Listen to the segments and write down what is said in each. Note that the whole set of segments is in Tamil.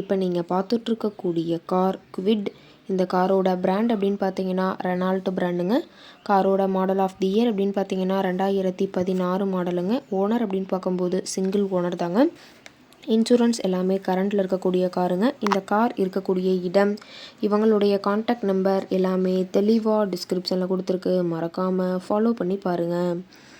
இப்போ நீங்கள் பார்த்துட்ருக்கக்கூடிய கார் குவிட். இந்த காரோட பிராண்ட் அப்படின்னு பார்த்தீங்கன்னா ரெனால்டோ பிராண்டுங்க. காரோட மாடல் ஆஃப் தி இயர் அப்படின்னு பார்த்தீங்கன்னா ரெண்டாயிரத்தி பதினாறு மாடலுங்க. ஓனர் அப்படின்னு பார்க்கும்போது சிங்கிள் ஓனர் தாங்க. இன்சூரன்ஸ் எல்லாமே கரண்ட்டில் இருக்கக்கூடிய காருங்க. இந்த கார் இருக்கக்கூடிய இடம் இவங்களுடைய காண்டாக்ட் நம்பர் எல்லாமே தெளிவாக டிஸ்கிரிப்ஷனில் கொடுத்துருக்கு. மறக்காமல் ஃபாலோ பண்ணி பாருங்கள்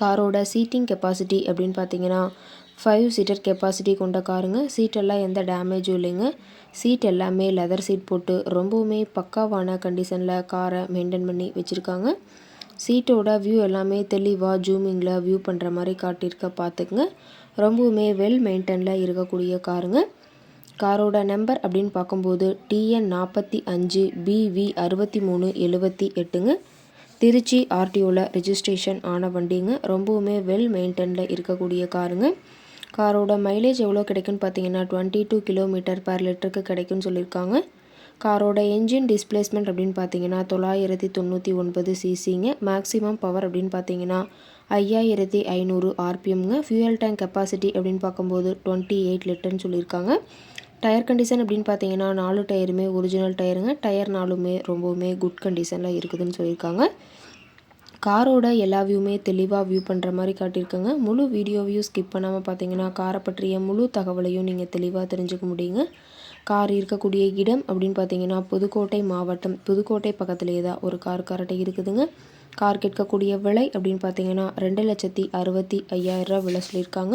காரோட சீட்டிங் கெப்பாசிட்டி அப்படின்னு பார்த்தீங்கன்னா ஃபைவ் சீட்டர் கெப்பாசிட்டி கொண்ட காருங்க. சீட்டெல்லாம் எந்த டேமேஜும் இல்லைங்க. சீட் எல்லாமே லெதர் சீட் போட்டு ரொம்பவுமே பக்காவான கண்டிஷனில் காரை மெயின்டைன் பண்ணி வச்சுருக்காங்க. சீட்டோட வியூ எல்லாமே தெளிவாக ஜூமிங்கில் வியூ பண்ணுற மாதிரி காட்டியிருக்க பார்த்துக்குங்க. ரொம்பவுமே வெல் மெயின்டெனில் இருக்கக்கூடிய காருங்க. காரோட நம்பர் அப்படின்னு பார்க்கும்போது டிஎன் நாற்பத்தி அஞ்சு பிவி அறுபத்தி மூணு எழுபத்தி எட்டுங்க. திருச்சி ஆர்டிஓவில் ரிஜிஸ்ட்ரேஷன் ஆன வண்டிங்க. ரொம்பவுமே வெல் மெயின்டெனில் இருக்கக்கூடிய காருங்க. காரோட மைலேஜ் எவ்வளோ கிடைக்குன்னு பார்த்தீங்கன்னா டுவெண்ட்டி டூ கிலோமீட்டர் பர் லிட்டருக்கு கிடைக்குன்னு சொல்லியிருக்காங்க காரோட என்ஜின் டிஸ்பிளேஸ்மெண்ட் அப்படின்னு பார்த்தீங்கன்னா தொள்ளாயிரத்தி தொண்ணூற்றி ஒன்பது சிசிங்க மேக்ஸிமம் பவர் அப்படின்னு பார்த்தீங்கன்னா ஐயாயிரத்தி ஐநூறு ஆர்பிஎம்ங்க ஃபியூயல் டேங்க் கெப்பாசிட்டி அப்படின்னு பார்க்கும்போது டுவெண்ட்டி எயிட் லிட்டர்னு சொல்லியிருக்காங்க டயர் கண்டிஷன் அப்படின்னு பார்த்தீங்கன்னா நாலு டயருமே ஒரிஜினல் டயருங்க. டயர் நாலுமே ரொம்பவுமே குட் கண்டிஷனில் இருக்குதுன்னு சொல்லியிருக்காங்க. காரோட எல்லா வியூமே தெளிவாக வியூ பண்ணுற மாதிரி காட்டியிருக்காங்க. முழு வீடியோவையும் ஸ்கிப் பண்ணாமல் பார்த்தீங்கன்னா காரை பற்றிய முழு தகவலையும் நீங்கள் தெளிவாக தெரிஞ்சுக்க முடியுங்க. கார் இருக்கக்கூடிய இடம் அப்படின்னு பார்த்தீங்கன்னா புதுக்கோட்டை மாவட்டம். புதுக்கோட்டை பக்கத்துலேயே தான் ஒரு கார் கரட்டை இருக்குதுங்க. கார் கேட்கக்கூடிய விலை அப்படின்னு பார்த்தீங்கன்னா ரெண்டு லட்சத்தி அறுபத்தி ஐயாயிரரூவா விலை சொல்லியிருக்காங்க.